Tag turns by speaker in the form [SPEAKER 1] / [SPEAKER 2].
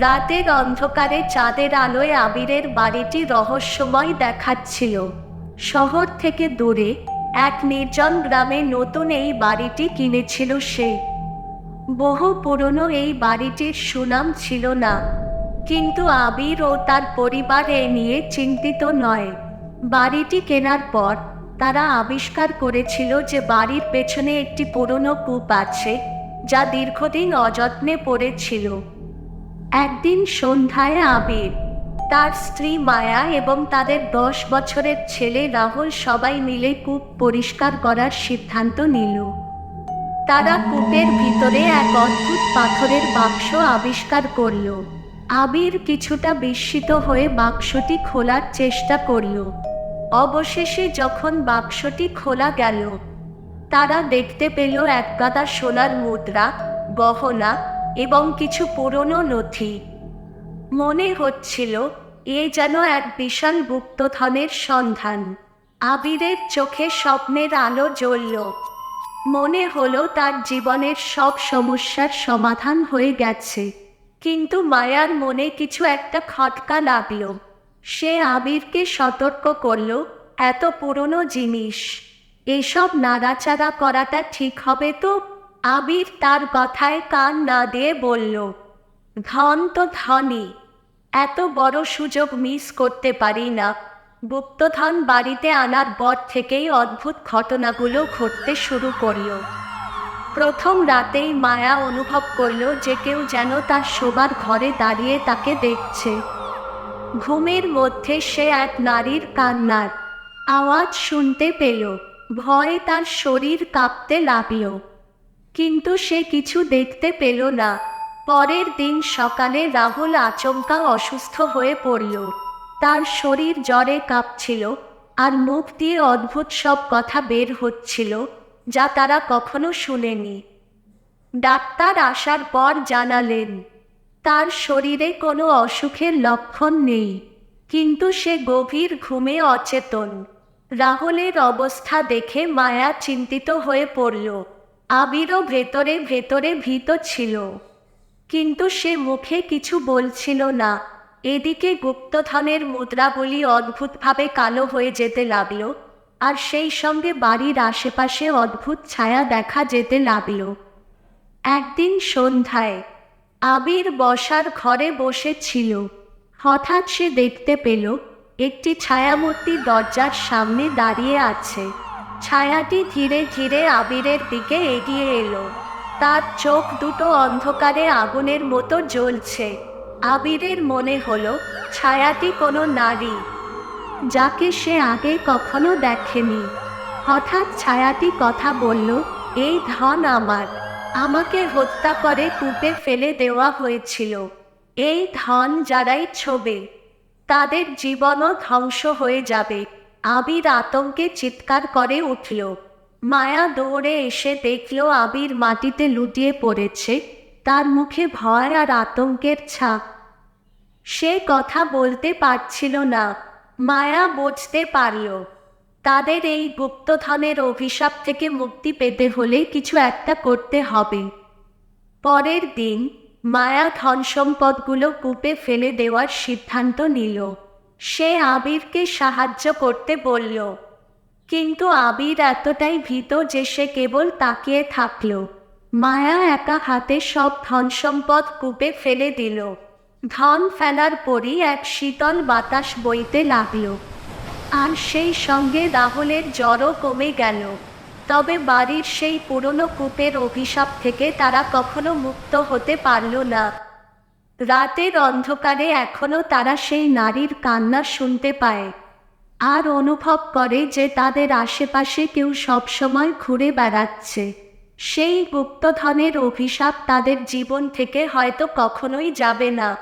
[SPEAKER 1] রাতের অন্ধকারে চাঁদের আলোয় আবিরের বাড়িটি রহস্যময় দেখাচ্ছিল। শহর থেকে দূরে এক নির্জন গ্রামে নতুন এই বাড়িটি কিনেছিল সে। বহু পুরনো এই বাড়িটির সুনাম ছিল না, কিন্তু আবির ও তার পরিবার এ নিয়ে চিন্তিত নয়। বাড়িটি কেনার পর তারা আবিষ্কার করেছিল যে বাড়ির পেছনে একটি পুরনো কূপ আছে, যা দীর্ঘদিন অযত্নে পড়েছিল একদিন সন্ধ্যায় আবির, তার স্ত্রী মায়া এবং তাদের দশ বছরের ছেলে রাহুল সবাই মিলে কূপ পরিষ্কার করার সিদ্ধান্ত নিল। তারা কূপের ভিতরে এক অদ্ভুত পাথরের বাক্স আবিষ্কার করল। আবির কিছুটা বিস্মিত হয়ে বাক্সটি খোলার চেষ্টা করল। অবশেষে যখন বাক্সটি খোলা গেল, তারা দেখতে পেল এক গাদা সোনার মুদ্রা, গহনা এবং কিছু পুরনো নথি। মনে হচ্ছিল, এ যেন এক বিশাল গুপ্তধনের সন্ধান। আবিরের চোখে স্বপ্নের আলো জ্বলল। মনে হলো তার জীবনের সব সমস্যার সমাধান হয়ে গেছে। কিন্তু মায়ার মনে কিছু একটা খটকা লাগল। সে আবিরকে সতর্ক করল, এত পুরনো জিনিস, এসব নাড়াচাড়া করাটা ঠিক হবে তো? আবির তার কথায় কান না দিয়ে বলল, ধন তো ধনই, এত বড় সুযোগ মিস করতে পারি না। গুপ্তধন বাড়িতে আনার পর থেকেই অদ্ভুত ঘটনাগুলো ঘটতে শুরু করল প্রথম রাতেই মায়া অনুভব করল যে কেউ যেন তার শোবার ঘরে দাঁড়িয়ে তাকে দেখছে। ঘুমের মধ্যে সে এক নারীর কান্নার আওয়াজ শুনতে পেল, ভয়ে তার শরীর কাঁপতে লাগল। কিন্তু সে কিছু দেখতে পেল না। পরের দিন সকালে রাহুল আচমকা অসুস্থ হয়ে পড়ল। তার শরীর জ্বরে কাঁপছিল আর মুখ দিয়ে অদ্ভুত সব কথা বের হচ্ছিল যা তারা কখনো শুনেনি। ডাক্তার আসার পর জানালেন, তার শরীরে কোনো অসুখের লক্ষণ নেই, কিন্তু সে গভীর ঘুমে অচেতন। রাহুলের অবস্থা দেখে মায়া চিন্তিত হয়ে পড়ল। আবিরও ভেতরে ভেতরে ভীত ছিল। কিন্তু সে মুখে কিছু বলছিল না। এদিকে গুপ্তধনের মুদ্রাগুলি অদ্ভুতভাবে কালো হয়ে যেতে লাগল, আর সেই সঙ্গে বাড়ির আশেপাশে অদ্ভুত ছায়া দেখা যেতে লাগল। একদিন সন্ধ্যায় আবির বসার ঘরে বসেছিল। হঠাৎ সে দেখতে পেল, একটি ছায়ামূর্তি দরজার সামনে দাঁড়িয়ে আছে। ছায়াটি ধীরে ধীরে আবিরের দিকে এগিয়ে এলো। তার চোখ দুটো অন্ধকারে আগুনের মতো জ্বলছে। আবিরের মনে হলো, ছায়াটি কোনো নারী, যাকে সে আগে কখনো দেখেনি। হঠাৎ ছায়াটি কথা বলল, এই ধন আমার। আমাকে হত্যা করে কূপে ফেলে দেওয়া হয়েছিল। এই ধন যারাই ছোবে, তাদের জীবনও ধ্বংস হয়ে যাবে। আবির আতঙ্কে চিৎকার করে উঠল। মায়া দৌড়ে এসে দেখল আবির মাটিতে লুটিয়ে পড়েছে। তার মুখে ভয় আর আতঙ্কের ছাপ। সে কথা বলতে পারছিল না। মায়া বুঝতে পারল। তাদের এই গুপ্তধনের অভিশাপ থেকে মুক্তি পেতে হলে কিছু একটা করতে হবে। পরের দিন মায়া ধন সম্পদগুলো কূপে ফেলে দেওয়ার সিদ্ধান্ত নিল। সে আবিরকে সাহায্য করতে বলল, কিন্তু আবির এতটাই ভীত যে সে কেবল তাকিয়ে থাকল। মায়া একা হাতে সব ধন সম্পদ কূপে ফেলে দিল। ধন ফেলার পরই এক শীতল বাতাস বইতে লাগল। আর সেই সঙ্গে রাহুলের জ্বরও কমে গেল। তবে বাড়ির সেই পুরনো কূপের অভিশাপ থেকে তারা কখনো মুক্ত হতে পারল না। রাতের অন্ধকারে এখনও তারা সেই নারীর কান্না শুনতে পায়। আর অনুভব করে যে তাদের আশেপাশে কেউ সবসময় ঘুরে বেড়াচ্ছে। সেই গুপ্তধনের অভিশাপ তাদের জীবন থেকে হয়তো কখনোই যাবে না।